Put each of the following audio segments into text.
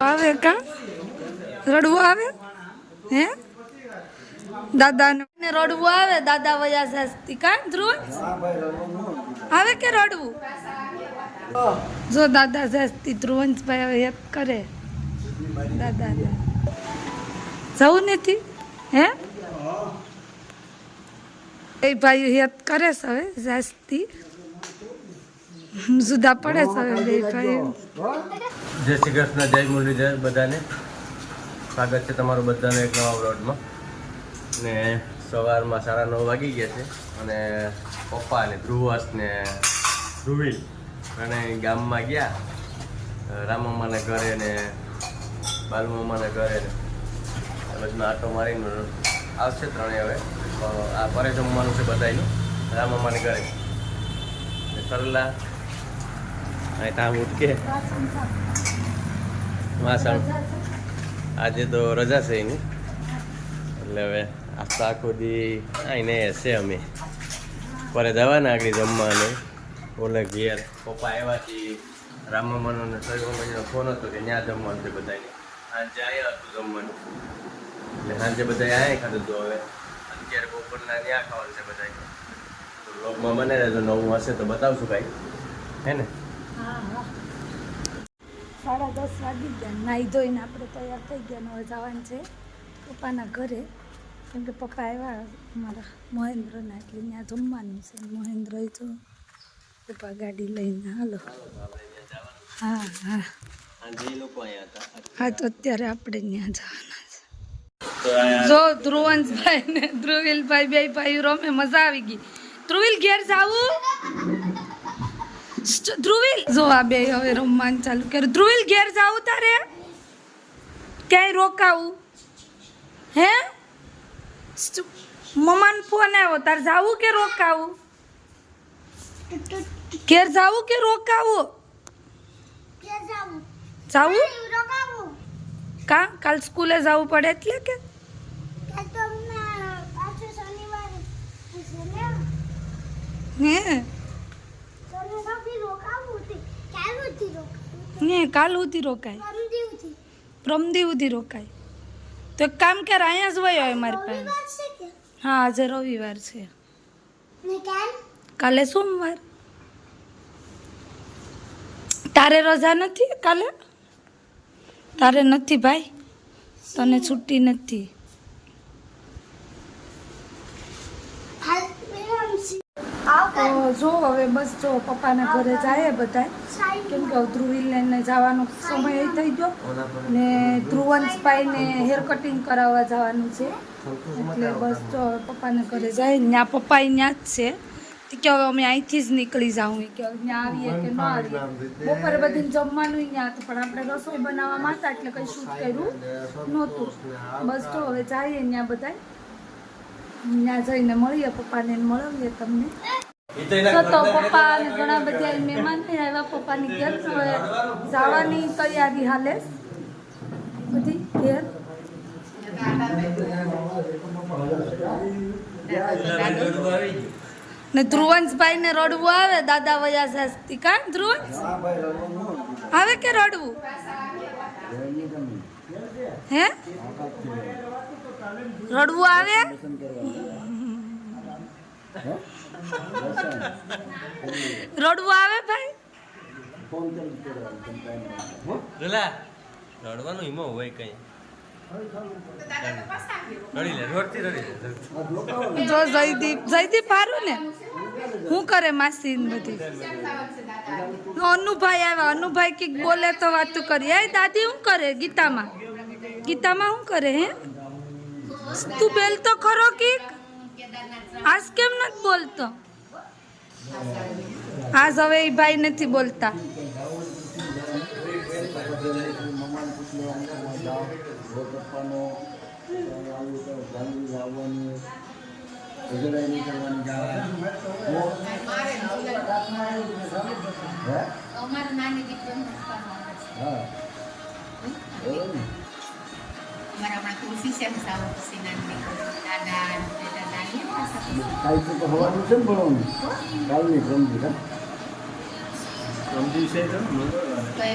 આવે કા? રડવું આવે? હે? દાદા ને રડવું આવે, દાદા વયા સાસ્તી કા, ધ્રુવ? આવે કે રડવું? જો દાદા સાસ્તી ધ્રુવંશભાઈ હવે યાદ કરે. દાદાને. જવું નથી? હે? એ ભાઈ યાદ કરે છે હવે જાસ્તી જુદા પડે છે હવે બે ભાઈ જય શ્રી કૃષ્ણ, જય મુરલીધર બધાને. સ્વાગત છે તમારું બધાને એક નવા વ્લોગમાં. ને સવારમાં સાડા નવ વાગી ગયા છે અને પપ્પા અને ધ્રુવસ ને ધ્રુવી અને ગામમાં ગયા. રામમ્માના ઘરે ને બાલુમમ્માના ઘરે ને બધામાં આટો મારીને આવશે ત્રણેય હવે. આ પરે જમવાનું છે બધાયનું. રામમ્માને ઘરે. સરલા ટામ ઉઠકે વાસણ. આજે તો રજા છે એની. એટલે હવે આખા તો આખો દી આઈને હશે અમે. પરે જવાના આગળ જમવાને. ઓલે ઘેર. પપ્પા આવ્યા છીએ રામ મામાનો ને સર્વ મહિનો ફોન હતો કે ત્યાં જમવાનું છે બધાને સાંજે આવ્યા હતું જમવાનું. એટલે સાંજે બધા આયા ખાધું હતું હવે. અત્યારે બપોરના ત્યાં ખાવાનું છે બધા તો વ્લોગમાં મને રહેજો નવું હશે તો બતાવશું કાંઈ. હે ને? સાડા દસ વાગી ગયા. નાહી ધોઈને આપણે તૈયાર થઈ ગયા. હવે જવાનું છે પપ્પાના ઘરે. કેમ કે પપ્પા આવ્યા અમારા મહેન્દ્રના એટલે ત્યાં જમવાનું છે. મહેન્દ્ર જો પપ્પા ગાડી લઈને હાલો. હા હા. હા, તો અત્યારે આપણે ત્યાં જવાના છે. જો ધ્રુવંશભાઈ ને ધ્રુવિલભાઈ બે ભાઈ રમે, મજા આવી ગઈ. ધ્રુવિલ ઘેર જાવું? ધ્રુવિલ? જો આ બે, હવે રમવાનું ચાલુ કર્યું. ધ્રુવિલ ઘેર જાવું તારે ક્યાંય રોકાવું? હે? મમ્માને ફોન આવ્યો, તારે જાવું કે રોકાવું? ઘેર જાવું કે રોકાવું? જાવું? કા? કાલ સ્કૂલે જવું પડે એટલે કે? હે? ને કાલ સુધી રોકાય. પ્રમદી સુધી રોકાય. તો એક કામ કર અહીંયા જ વયો હોય મારી પાસે. હા આજે રવિવાર છે. કાલે? સોમવાર. તારે રજા નથી કાલે? તારે નથી ભાઈ? તને છુટ્ટી નથી. જો હવે બસ જો પપ્પાના ઘરે જાય બધા કેમ કે હવે ધ્રુવીલ જવાનો સમય થઈ ગયો ને ધ્રુવંશભાઈને હેર કટિંગ કરાવવા જવાનું છે. એટલે બસ તો પપ્પાને ઘરે જાય. ત્યાં પપ્પા ત્યાં જ છે. કે હવે અમે અહીંથી જ નીકળી જાઉં. કે ત્યાં આવીએ કે ન આવીએ. બપોરે બધીને જમવાનું ત્યાં હતું. પણ આપણે રસોઈ બનાવવા માંગતા એટલે કંઈ શૂટ કર્યું નહોતું. બસ તો હવે જઈએ ત્યાં બધા ત્યાં જઈને મળીએ પપ્પાને મળવીએ તમને. તો પપ્પા ઘણા બધા મહેમાન આવ્યા પપ્પાની ઘેર. જવાની તૈયારી હાલે. બધી ઘેર. ને ધ્રુવંશભાઈ ને રડવું આવે દાદા વયા સાસ્તી કા ધ્રુવંશ? આવે કે રડવું? હે? રડવું આવે? રડવું આવે ભાઈ? રલા રડવાનું હિમો હોય કઈ. રડી લે રડતી રડી લે જો જયદીપ જયદીપ હારું ને? શું કરે માસી બધી? અનુભાઈ આવ્યા અનુભાઈ કંઈક બોલે તો વાતું કરી. હે દાદી શું કરે ગીતામાં? ગીતામાં શું કરે હે? તું બેલ તો ખરો કીક? આજ કેમ નથી બોલતો? આજ હવે એ ભાઈ નથી બોલતા. અમારે નાની દીકરીનું અમારા હમણાં તુલસી છે સાવ દાદા તો હવાનું છે ને ભણવાનું? કાલની છે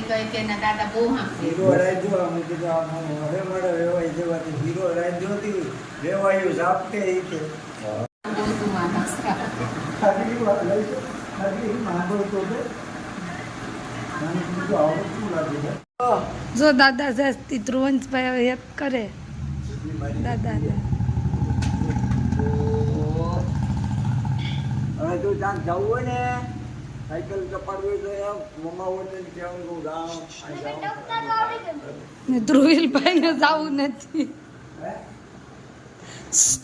તો દાદા બહુ હીરો રાખ્યો અમે કીધું આમ હવે મળે વેવાય જેવાથી હીરો રાખ્યો હતી વેવાયું જાપતે એ ખાલી ખાલી માંગો તો મને કીધું શું લાગે છે? જો દાદા જાસ્તી ધ્રુવંશભાઈ હવે હેલ્પ કરે. દાદા હવે તું ત્યાં જવું હોય ને સાયકલ કપાડવી તો એમ મમ્મા હોય ને કહેવાનું કહું રામ ને જવું નથી હે?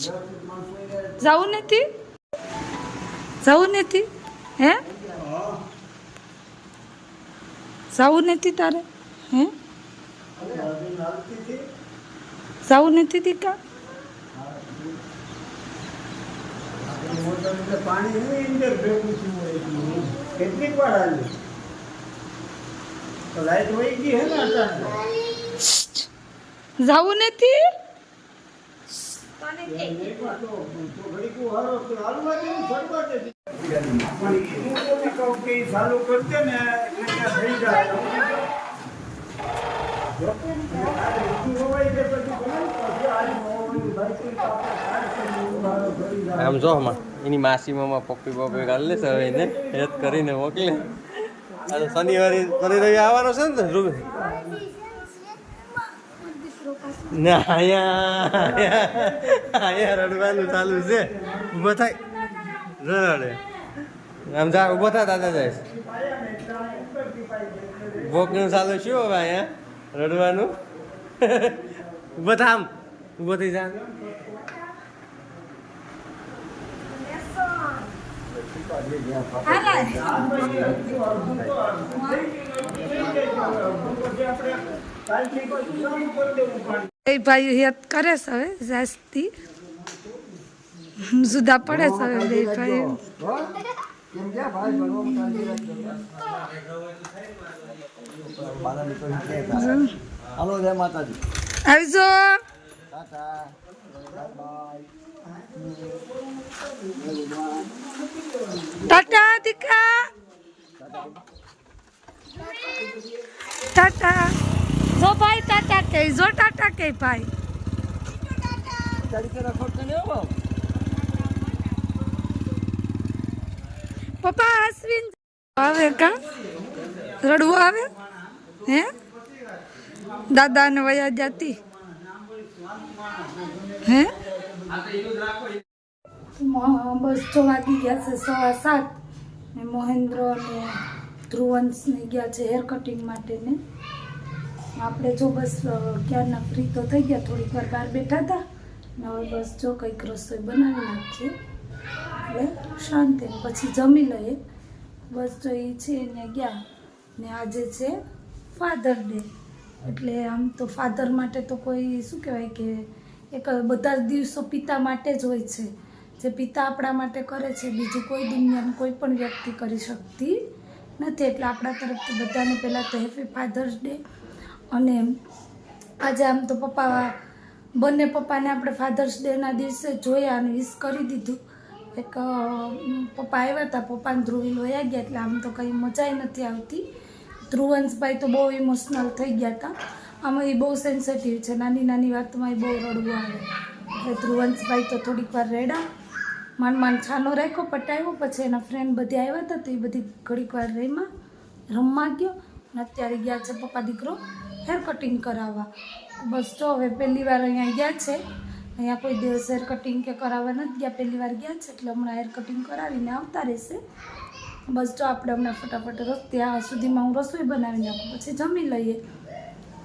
વ્યવસ્થિત માણસ હોય ને જવું નથી. જવું નથી? હે. જવું નથી તારે? હે હતી જવું નથી હોય એટલું. કેટલીક વાર હાલ્યું લાઈટ વહી ગઈ હે ને અચાનક કે આમ જો હમણાં. એની માસીમાં પપ્પી પપ્પી કાઢી લેશે હવે એને. હેત કરીને મોકલે. આજે શનિવારે શનિ રવિ આવવાનો છે ને રૂબે. ના, અહીંયા અહીંયા રડવાનું ચાલુ છે. ઊભો થાય. રડે. આમ જા, ઊભો થાય દાદા જાય વોકનું ચાલુ શું હવે અહીંયા? રડવાનું? ઊભો થામ ઊભો થઈ જા. એ ભાઈ કરે છે હવે જાસ્તી. જુદા પડે છે હવે બે ભાઈ કેમ કે ભાઈ કાળજી રાખજો. હાલો જય માતાજી. આવજો. ટાટા. ટાટા દીકા ટાટા. જો ભાઈ ટાટા કે જો ટાટા કે ભાઈ. પપ્પા અશ્વિન આવે કા? રડવું આવે? હે? દાદા ને વયા જાતી. હે? બસ તો વાગી ગયા છે સવા સાત. ને મહેન્દ્ર ને ધ્રુવંશ ને ગયા છે હેર કટિંગ માટે ને આપણે જો બસ ક્યારના ફ્રી તો થઈ ગયા, થોડીક વાર બહાર બેઠા હતા. ને હવે બસ જો કંઈક રસોઈ બનાવી નાખીએ. એટલે શાંતિ પછી જમી લઈએ. બસ જો એ છે એને ગયા. ને આજે છે ફાધર ડે એટલે આમ તો ફાધર માટે તો કોઈ શું કહેવાય કે એક બધા જ દિવસો પિતા માટે જ હોય છે. જે પિતા આપણા માટે કરે છે, બીજું કોઈ દુનિયાનું કોઈ પણ વ્યક્તિ કરી શકતી નથી. એટલે આપણા તરફથી બધાને પહેલાં તો હેપી ફાધર્સ ડે અને આજે આમ તો પપ્પા, બંને પપ્પાને આપણે ફાધર્સ ડેના દિવસે જોયા અને વિશ કરી દીધું. એક પપ્પા આવ્યા હતા. પપ્પાને ધ્રુવી વયા ગયા એટલે આમ તો કંઈ મજાય નથી આવતી. ધ્રુવંશભાઈ તો બહુ ઇમોશનલ થઈ ગયા હતા. આમાં એ બહુ સેન્સિટિવ છે. નાની નાની વાતમાં એ બહુ રડવું આવે. એટલે ધ્રુવંશભાઈ તો થોડીક વાર રેડા. માંડ માંડ છાનો રાખ્યો પટાવ્યો પછી એના ફ્રેન્ડ બધી આવ્યા હતા તો એ બધી ઘડીક વાર રહીમાં રમવા ગયો. અને અત્યારે ગયા છે પપ્પા દીકરો હેર કટિંગ કરાવવા. બસ જો, હવે પહેલી વાર અહીંયા ગયા છે. અહીંયા કોઈ દિવસ હેર કટિંગ કે કરાવવા નથી ગયા. પહેલી વાર ગયા છે એટલે હમણાં હેર કટિંગ કરાવીને આવતા રહેશે. બસ જો આપણે હમણાં ફટાફટ રસ ત્યાં સુધીમાં હું રસોઈ બનાવી નાખું, પછી જમી લઈએ.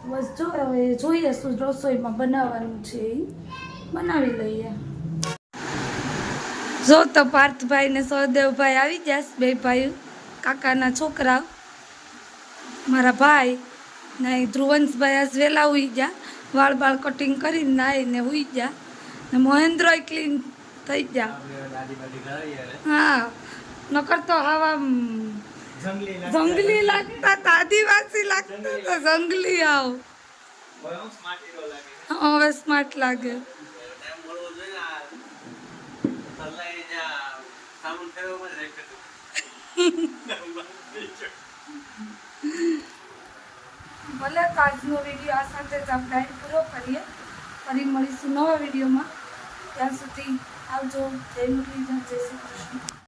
બસ જો હવે જોઈએ શું રસોઈમાં બનાવવાનું છે એ. બનાવી લઈએ. જો તો પાર્થભાઈ ને સહદેવભાઈ આવી ગયા બે ભાઈ કાકાના છોકરા મારા ભાઈ ને ધ્રુવંશભાઈ આજ વહેલા ઉઈ ગયા. વાળ બાળ કટિંગ કરીને નાહીને ઉઈ ગયા. ને મહેન્દ્ર ક્લીન થઈ ગયા. હા, નકર તો હવા જંગલી લાગતા હતા આદિવાસી લાગતા હતા જંગલી આવ. હવે સ્માર્ટ લાગે. ભલે તો આજનો વીડિયો આ સાથે જ આપણે પૂરો કરીએ. ફરી મળીશું નવા વિડીયોમાં ત્યાં સુધી આવજો. જય મુરલીધર જય શ્રી કૃષ્ણ.